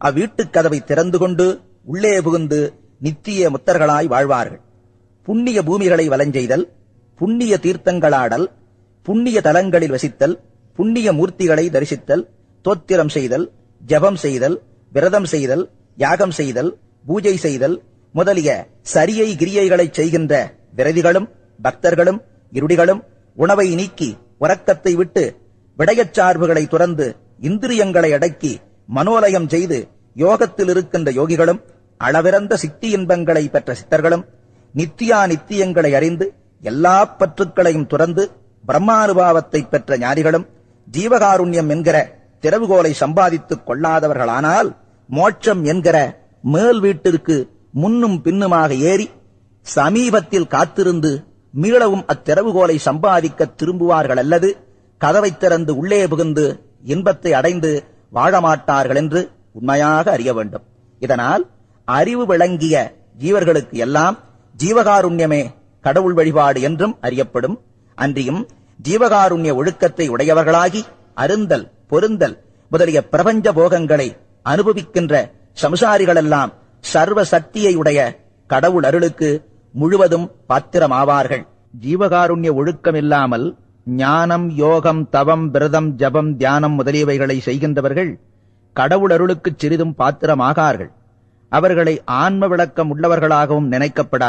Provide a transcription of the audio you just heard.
அவ்வீட்டுக் கதவை திறந்து கொண்டு உள்ளே புகுந்து நித்திய முத்தர்களாய் வாழ்வார்கள். புண்ணிய பூமிகளை வலஞ்செய்தல் புண்ணிய தீர்த்தங்களாடல் புண்ணிய தலங்களில் வசித்தல் புண்ணிய மூர்த்திகளை தரிசித்தல் தோத்திரம் செய்தல் ஜெபம் செய்தல் விரதம் செய்தல் யாகம் செய்தல் பூஜை செய்தல் முதலிய சரியை கிரியைகளைச் செய்கின்ற விரதிகளும் பக்தர்களும் இருடிகளும் உணவை நீக்கி உறக்கத்தை விட்டு விடயச் சார்புகளை துறந்து இந்திரியங்களை அடக்கி மனோலயம் செய்து யோகத்தில் இருக்கின்ற யோகிகளும் அளவிறந்த சித்தி இன்பங்களை பெற்ற சித்தர்களும் நித்தியா நித்தியங்களை அறிந்து எல்லா பற்றுக்களையும் துறந்து பிரம்மானுபாவத்தை பெற்ற ஞானிகளும் ஜீவகாருண்யம் என்கிற திறவுகோலை சம்பாதித்துக் கொள்ளாதவர்களானால் மோட்சம் என்கிற மேல் வீட்டிற்கு முன்னும் பின்னுமாக ஏறி சமீபத்தில் காத்திருந்து மீளவும் அத்திறவுகோலை சம்பாதிக்க திரும்புவார்கள் அல்லது கதவை திறந்து உள்ளே புகுந்து இன்பத்தை அடைந்து வாழமாட்டார்கள் என்று உண்மையாக அறிய வேண்டும். இதனால் அறிவு விளங்கிய ஜீவர்களுக்கு எல்லாம் ஜீவகாருண்யமே கடவுள் வழிபாடு என்றும் அறியப்படும். அன்றியும் ஜீவகாருண்ய ஒழுக்கத்தை உடையவர்களாகி அருந்தல் பொருந்தல் முதலிய பிரபஞ்ச போகங்களை அனுபவிக்கின்ற சம்சாரிகளெல்லாம் சர்வ சக்தியை உடைய கடவுள் அருளுக்கு முழுவதும் பாத்திரமாவார்கள். ஜீவகாருண்ய ஒழுக்கம் இல்லாமல் ஞானம் யோகம் தவம் விரதம் ஜபம் தியானம் முதலியவைகளை செய்கின்றவர்கள் கடவுள் அருளுக்குச் சிறிதும் பாத்திரமாகார்கள். அவர்களை ஆன்ம விளக்கம் உள்ளவர்களாகவும் நினைக்கப்படார்.